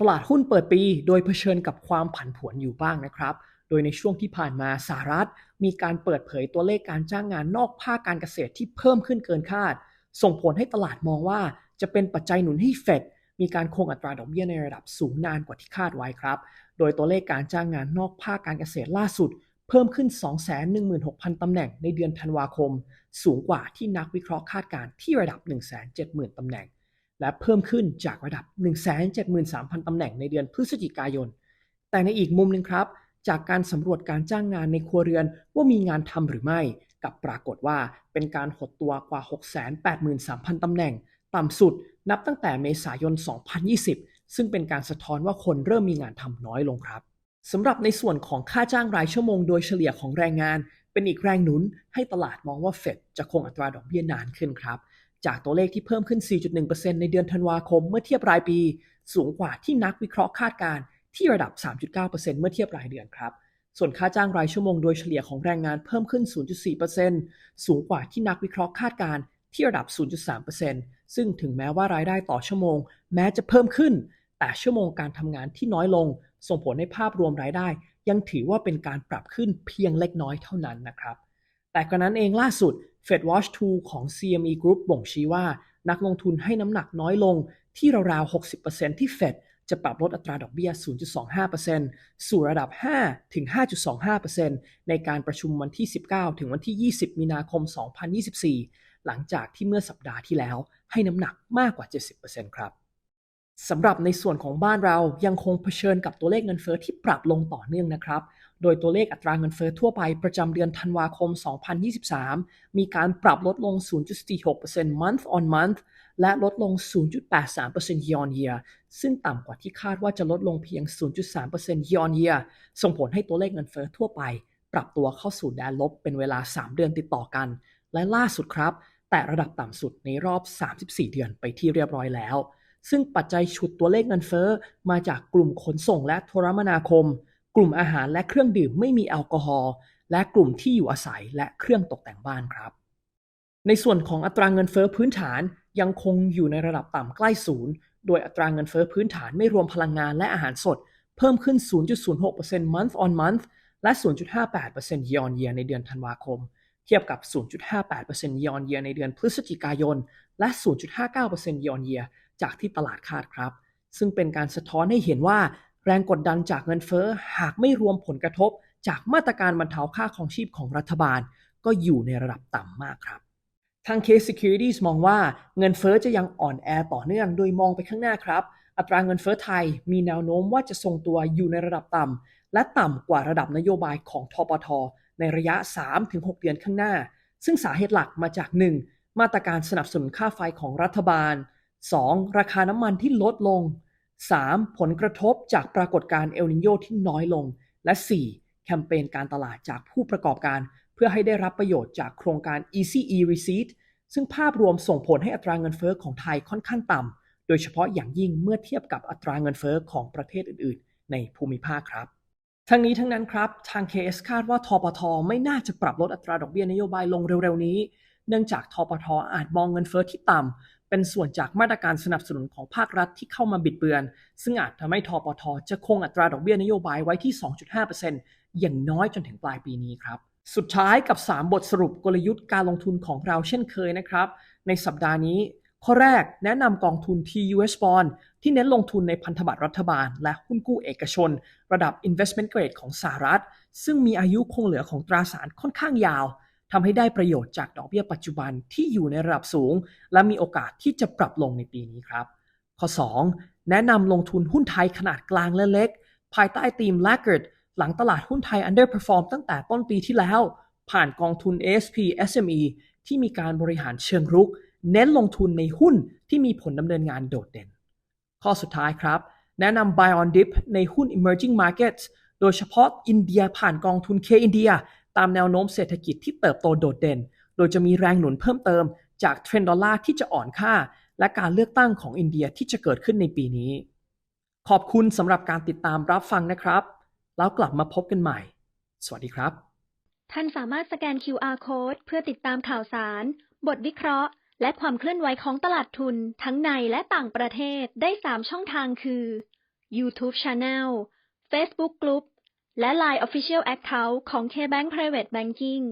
ตลาดหุ้นเปิดปีโดยเผชิญกับความผันผวนอยู่บ้างนะครับ โดยในช่วงที่ผ่านมาสหรัฐ มีการเปิดเผยตัวเลขการจ้างงานนอกภาคการเกษตรที่เพิ่มขึ้นเกินคาด ส่งผลให้ตลาดมองว่าจะเป็นปัจจัยหนุนให้เฟดมีการคงอัตราดอกเบี้ยในระดับสูงนานกว่าที่คาดไว้ครับ โดยตัวเลขการจ้างงานนอกภาคการเกษตรล่าสุด เพิ่มขึ้น 216,000 ตำแหน่งในเดือนธันวาคม สูงกว่าที่นักวิเคราะห์คาดการณ์ที่ระดับ 170,000 ตำแหน่ง และเพิ่มขึ้นจากระดับ 173,000 ตำแหน่งในเดือนพฤศจิกายน แต่ในอีกมุมหนึ่งครับ จากการสำรวจการจ้างงานในครัวเรือนว่ามีงานทำหรือไม่ กับปรากฏว่าเป็นการหดตัวกว่า 683,000 ตำแหน่ง ต่ำสุดนับตั้งแต่เมษายน 2020 ซึ่งเป็นการสะท้อนว่าคนเริ่มมีงานทำน้อยลงครับสำหรับในส่วนของค่าจ้างรายชั่วโมงโดยเฉลี่ยของแรงงาน เป็นอีกแรงหนุนให้ตลาดมองว่าเฟดจะคงอัตราดอกเบี้ยนานขึ้นครับ จากตัวเลขที่เพิ่มขึ้น 4.1%ในเดือนธันวาคมเมื่อเทียบรายปี สูงกว่าที่นักวิเคราะห์คาดการณ์ที่ระดับ 3.9%เมื่อเทียบรายเดือนครับ ส่วนค่าจ้างรายชั่วโมงโดยเฉลี่ยของแรงงานเพิ่มขึ้น 0.4%สูงกว่าที่นักวิเคราะห์คาดการณ์ที่ระดับ 0.3%ซึ่งถึงแม้ว่ารายได้ต่อชั่วโมง แม้จะเพิ่มขึ้น แต่ชั่วโมงการทำงานที่น้อยลง ส่งผลให้ภาพรวมรายได้ ยังถือว่าเป็นการปรับขึ้นเพียงเล็กน้อยเท่านั้นนะครับ แต่กระนั้นเองล่าสุด Fed Watch 2 ของ CME Group บ่งชี้ว่านักลงทุนให้น้ำหนักน้อยลงที่ราวๆ 60%ที่ Fed จะปรับลดอัตราดอกเบี้ย 0.25%สู่ระดับ 5 ถึง 5.25%ในการประชุมวันที่ 19 ถึงวันที่ 20 มีนาคม 2024 หลังจากที่เมื่อสัปดาห์ที่แล้วให้น้ำหนักมากกว่า 70%ครับ สำหรับในส่วนของบ้านเรายังคงเผชิญกับตัวเลขเงินเฟอ้อที่ปรับลงต่อเนื่องนะครับ โดยตัวเลขอัตราเงินเฟอ้อทั่วไปประจำเดือนธันวาคม 2023 มีการปรับลดลง 0.46% month on month และลดลง 0.83% year on year ซึ่งต่ำกว่าที่คาดว่าจะลดลงเพียง 0.3% year on year ส่งผลให้ตัวเลขเงินเฟอ้อทั่วไป ปรับตัวเข้าสู่แดนลบเป็นเวลา 3 เดือนติดต่อกัน และล่าสุดครับ แต่ระดับต่ำสุดในรอบ 34 เดือนไปที่เรียบร้อยแล้ว ซึ่งปัจจัยฉุดตัวเลขเงินเฟอ้อมาจากกลุ่มขนส่งและโทรมนาคม กลุ่มอาหารและเครื่องดื่มไม่มีแอลกอฮอล์และกลุ่มที่อยู่อาศัยและเครื่องตกแต่งบ้านครับ ในส่วนของอัตราเงินเฟอ้อพื้นฐานยังคงอยู่ในระดับต่ำใกล้ศูนย์โดยอัตราเงินเฟอ้อพื้นฐานไม่รวมพลังงานและอาหารสด เพิ่มขึ้น 0.06% month on month และ 0.58% year on year ในเดือนธันวาคม เทียบกับ 0.58% year on year ในเดือนพฤศจิกายน และ 0.59% year on year จากที่ตลาดคาดครับ ซึ่งเป็นการสะท้อนให้เห็นว่า แรงกดดันจากเงินเฟอ้อหากไม่รวมผลกระทบ จากมาตรการบรรเทาค่าครองชีพของรัฐบาล ก็อยู่ในระดับต่ำมากครับทาง K Securities มองว่าเงินเฟอ้อจะยังอ่อนแอต่อเนื่องโดยมองไปข้างหน้าครับ อัตราเงินเฟอ้อไทยมีแนวโน้มว่าจะทรงตัวอยู่ในระดับต่ำและต่ำกว่าระดับนโยบายของทปท ในระยะ 3-6 เดือนข้างหน้า ซึ่งสาเหตุหลักมาจาก 1. มาตรการสนับสนุนค่าไฟของรัฐบาล 2. ราคาน้ำมันที่ลดลง 3. ผลกระทบจากปรากฏการณ์เอลนิโยที่น้อยลง และ 4. แคมเปญการตลาดจากผู้ประกอบการ เพื่อให้ได้รับประโยชน์จากโครงการ ECE Receipt ซึ่งภาพรวมส่งผลให้อัตราเงินเฟอ้อของไทยค่อนข้างต่ำ โดยเฉพาะอย่างยิ่งเมื่อเทียบกับอัตราเงินเฟอ้อของประเทศอื่น ๆ ในภูมิภาคครับ ทั้งนี้ทั้งนั้นครับ ทาง KS คาดว่าทปท ไม่น่าจะปรับลดอัตราดอกเบี้ยนโยบายลงเร็ว ๆ นี้ เนื่องจากทปทอาจมองเงินเฟอ้อที่ต่ำ เป็นส่วนจากมาตรการสนับสนุนของภาครัฐที่เข้ามาบิดเบือน ซึ่งอาจทำให้ทปทจะคงอัตราดอกเบี้ยนโยบายไว้ที่ 2.5%อย่างน้อยจนถึงปลายปีนี้ครับ สุดท้ายกับ 3 บทสรุปกลยุทธ์การลงทุนของเราเช่นเคยนะครับ ในสัปดาห์นี้ ข้อแรกแนะนำกองทุน TUS Bond ที่เน้นลงทุนในพันธบัตรรัฐบาล และหุ้นกู้เอกชน ระดับ investment grade ของสหรัฐ ซึ่งมีอายุคงเหลือของตราสารค่อนข้างยาว ทำให้ได้ประโยชน์จากดอกเบี้ยปัจจุบันที่อยู่ในระดับสูง และมีโอกาสที่จะปรับลงในปีนี้ครับ ข้อ 2 แนะนำลงทุนหุ้นไทยขนาดกลางและเล็ก ภายใต้ธีม laggard หลังตลาดหุ้นไทย underperform ตั้งแต่ต้นปีที่แล้ว ผ่านกองทุน ASP SME ที่มีการบริหารเชิงรุก เน้นลงทุนในหุ้นที่มีผลดำเนินงานโดดเด่น ข้อสุดท้ายครับ แนะนำ buy on dip ในหุ้น emerging markets โดยเฉพาะอินเดียผ่านกองทุน K India ตามแนวโน้มเศรษฐกิจที่เติบโตโดดเด่น โดยจะมีแรงหนุนเพิ่มเติมจากเทรนด์ดอลลาร์ที่จะอ่อนค่า และการเลือกตั้งของอินเดียที่จะเกิดขึ้นในปีนี้ ขอบคุณสำหรับการติดตามรับฟังนะครับ แล้วกลับมาพบกันใหม่ สวัสดีครับ ท่านสามารถสแกน QR Code เพื่อติดตามข่าวสาร บทวิเคราะห์ และความเคลื่อนไหวของตลาดทุนทั้งในและต่างประเทศได้ 3 ช่องทางคือ YouTube Channel Facebook Group และ Line Official Account ของ KBank Private Banking